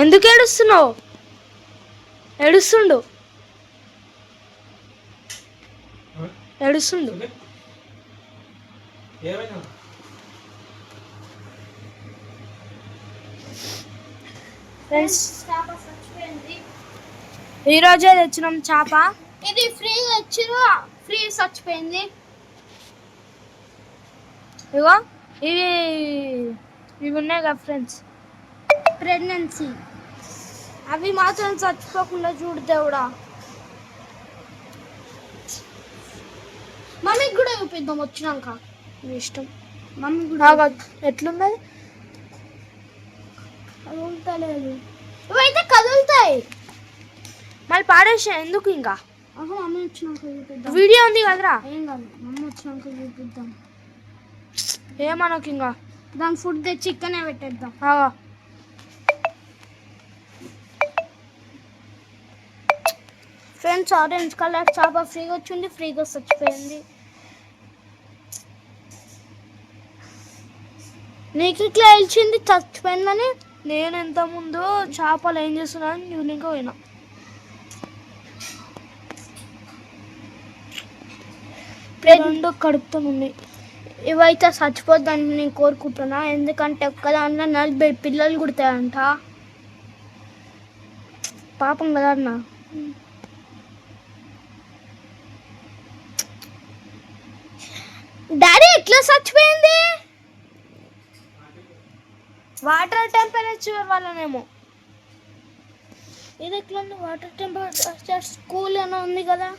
ఎందుకు ఏడుస్తున్నావు? ఏడుస్తుండు. ఏడుస్తుండు. ఫ్రెండ్స్ ఈరోజే తెచ్చినాం చేప. ఇది ఫ్రీ వచ్చిరు ఫ్రీ చచ్చిపోయింది. ఇగో ఇవి ఇవి ఉన్నాయి కదా ఫ్రెండ్స్. ప్రెగ్నెన్సీ. అవి మాత్రం చచ్చిపోకుండా చూడు దేవుడా. మమ్మీకి కూడా చూపిద్దాం వచ్చినాక. నీ ఇష్టం. మమ్మీ కూడా ఎట్లున్నది? కదులుతలేదు. ఇవైతే కదులుతాయి. మళ్ళీ పాడేసా ఎందుకు ఇంకా? మమ్మీ వచ్చినాక చూపిద్దాం. వీడియో ఉంది కదరా? ఏం కాదు మమ్మీ వచ్చినాక చూపిద్దాం. ఏమనకు ఇంకా? దాని ఫుడ్ తెచ్చి ఇక్కడనే పెట్టేద్దాం. ఫ్రెండ్స్ ఆరెంజ్ కలర్ చేప ఫ్రీగా వచ్చింది ఫ్రీగా చచ్చిపోయింది. నీకు ఇట్లా వెళ్ళింది చచ్చిపోయిందని? నేను ఎంత ముందు చేపలు ఏం చేస్తున్నాను యూనిక్ పోయినా. రెండు కడుపుతో ఉన్నాయి ఇవైతే చచ్చిపోద్దని నేను కోరుకుంటున్నా ఎందుకంటే ఒక్కదాన్న నలభై పిల్లలు కుడతాయంట పాపం కదా అన్న డాడీ ఎట్లా చచ్చిపోయింది. వాటర్ టెంపరేచర్ వల్లనేమో. ఇది ఎట్లా ఉంది వాటర్ టెంపరేచర్ స్కూల్ అని ఉంది కదా.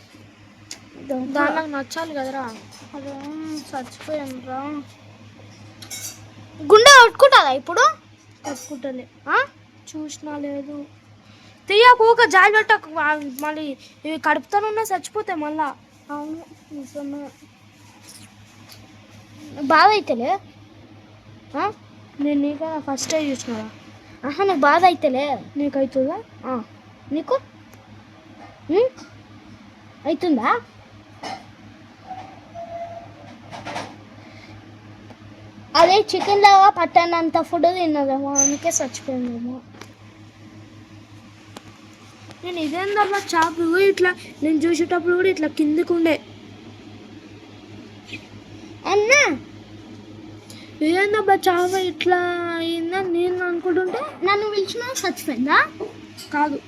దానికి నచ్చాలి కదరా. అదే చచ్చిపోయిందిరా గుండె కొట్టుకుంటుందా ఇప్పుడు? కట్టుకుంటలే? చూసినా లేదు. తీయకు ఊక జాలి పెట్టకు వా- మళ్ళీ ఇవి కడుపుతాను ఉన్నా చచ్చిపోతాయి మళ్ళా. అవును నిజమే. బాధ అయితేలే ఆ? నేను నీకు ఫస్ట్ టైం చూసినా. ఆహా నాకు బాధ అయితేలే నీకైతుందా? ఆ. నీకు? అవుతుందా అదే చికెన్ లాగా పట్టనంత ఫుడ్ తిన్నదేమో అందుకే చచ్చిపోయిందేమో. నేను ఇదేందమ్మా చాపు ఇట్లా నేను చూసేటప్పుడు కూడా ఇట్లా కిందికి ఉండే అన్నా. ఏందబ్బా చాప ఇట్లా అయిందని నేను అనుకుంటుంటే? నన్ను పిలిచినా చచ్చిపోయిందా? కాదు.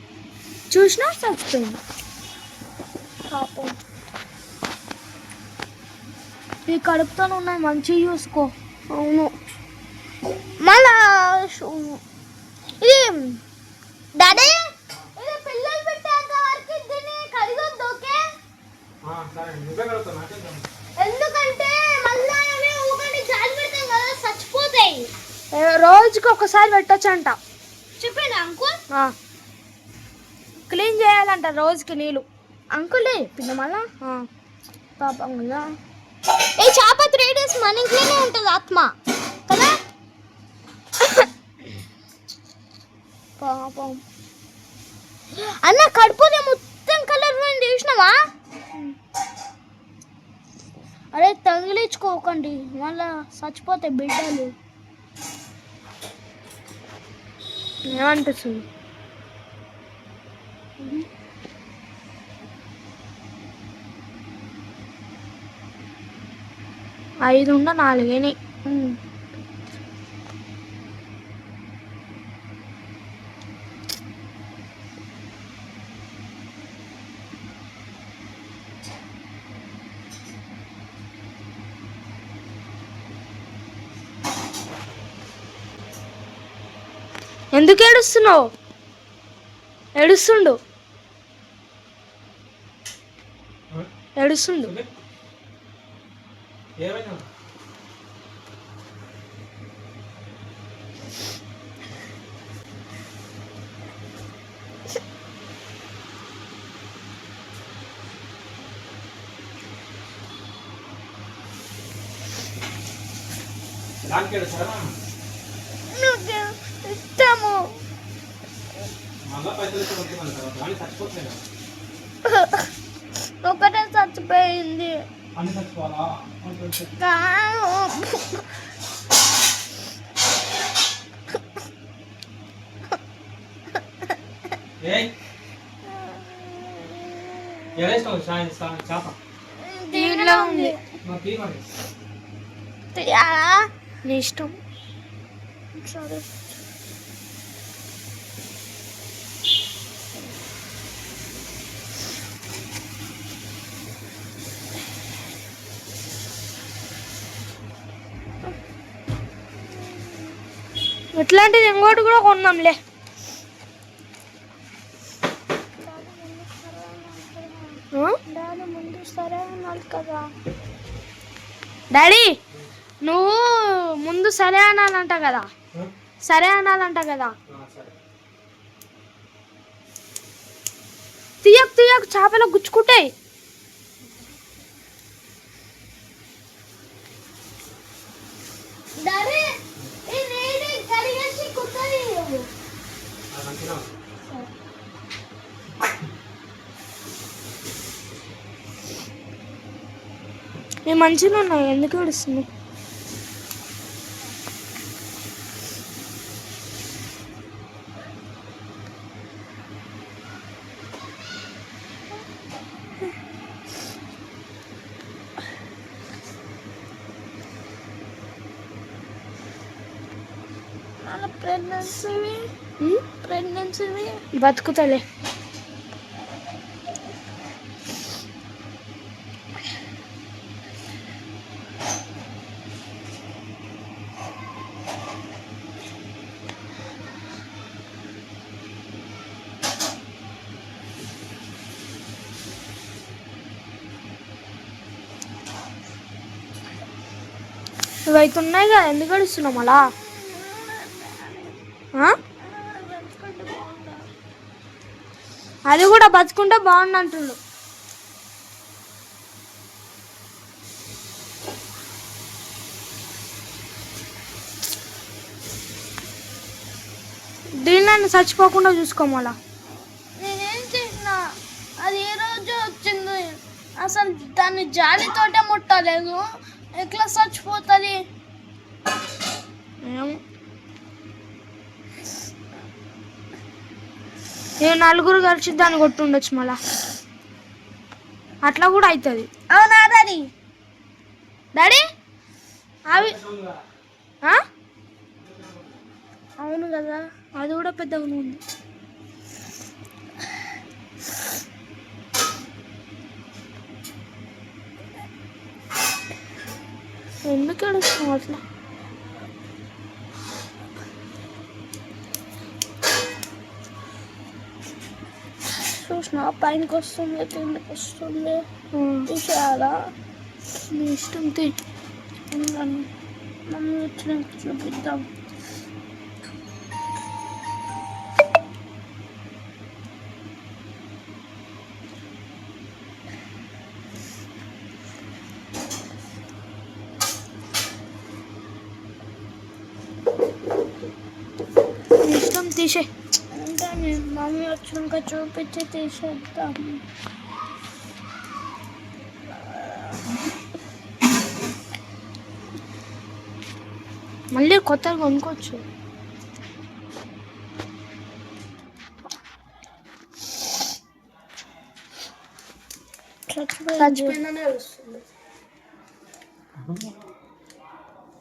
చూసినా చచ్చిపోయింది. పాపం. ఈ కడుపుతో ఉన్నాయి మంచిగా చూసుకో. అవును. మళ్ళా ఇది డాడీ? రోజుకి ఒకసారి పెట్టొచ్చు అంట చెప్పండి అంకుల్ క్లీన్ చేయాలంట రోజుకి నీళ్ళు. అంకులే పిల్ల మళ్ళా. పాపం కదా. ఈ చేప త్రీ డేస్ మన ఇంట్లోనే ఉంటుంది ఆత్మ కదా? పాపం. అన్న కడుపునే మొత్తం కలర్ పోయింది చూసినావా? అరే తగిలించుకోకండి మళ్ళా చచ్చిపోతాయి బిడ్డలు. ఏమనిపిస్తుంది? ఐదు ఉండ నాలుగేనాయి ఎందుకు ఏడుస్తున్నావు? ఏడుస్తుండు. ఏడుస్తుండు. దానికి నాకు ఇష్టము మళ్ళా పైసలు ఇచ్చి కొనుక్కున్నాను తర్వాత కానీ చచ్చిపోతున్నాయి కదా. ఒకటే చచ్చిపోయింది. కాదు. ఏయ్ ఎరేస్తావు చేప దీనిలో ఉంది మరి తీ మరి తీయాలా? నీ ఇష్టం సరే ఇట్లాంటిది ఇంకోటి కూడా కొన్నాంలే డాడీ నువ్వు ముందు సరే అనాలంట కదా. సరే అనాలంట కదా. తీయకు తీయకు చేపలు గుచ్చుకుంటాయి దాని ఈ నీటి కడిగేసి కుక్కని అది మంచిగా ఉంది. ఇవి మంచిగా ఉన్నాయి. ఎందుకు ఏడుస్తుంది? ఉమ్, ప్రెగ్నెన్సీవి? బతుకుతలే. ఇవైతే ఉన్నాయి కదా ఎందుకు గడుస్తున్నాం అలా అది కూడా బతుకుంటే బాగుంది అంటుండు దీన్ని చచ్చిపోకుండా చూసుకోమలా నేనేం చేసినా అది ఏ రోజు వచ్చింది? అసలు దాన్ని జాలితోటే ముట్టలేదు. ఎట్లా చచ్చిపోతుంది. ఏ? నలుగురు కలిసి దాన్ని కొట్టుండొచ్చు మళ్ళా. అట్లా కూడా అవుతుంది అవునా డాడీ? డాడీ? అవి? అవును కదా అది కూడా పెద్దగా ఉంది ఎందుకు ఏడుస్తున్నావు అట్లా చూసిన పైనకి వస్తుంది కిందకి వస్తుంది. ఉమ్, చూసేయాలా నీ ఇష్టం తీ ఉందని మమ్మీ వచ్చినాక చూపిద్దాం. తీసే. మమ్మీ వచ్చినాక చూపించి తీసేద్దాం. మళ్ళీ కొత్తగా కొనుక్కోవచ్చు.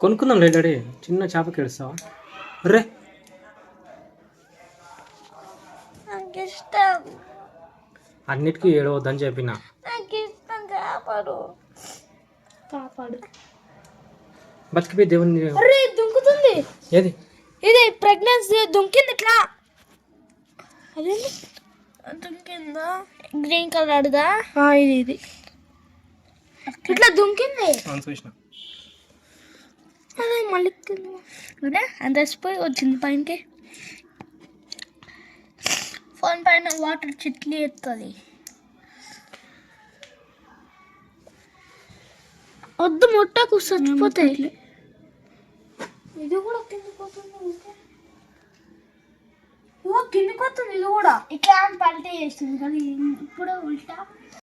కొనుక్కుందాం డాడీ చిన్న చేపకి ఏడుస్తావా రే నాకు ఇష్టం అన్నిటికీ ఏడవద్దని చెప్పిన. నాకు ఇష్టం చేపలు కాపాడు. బతికిపోయి దేవుని అరే దుంకుతుంది. ఏది? ఇది ప్రెగ్నెన్సీ దుంకింది ఇట్లా అదేంటి దుంకిందా? గ్రీన్ కలర్దా ఆ, ఇది ఇది. ఇట్లా దుంకింది. చూసిన అదే మళ్ళీ అంత వచ్చింది పైనకి. ఫోన్ పైన వాటర్ చిట్లి ఎత్తుంది వద్దు ముట్టకు చచ్చిపోతాయి ఇది కూడా కిందకి పోతుంది. ఓ కిందకి వస్తుంది ఇది కూడా. ఇట్లా పల్టీ చేస్తుంది కానీ ఇప్పుడు ఉల్టా.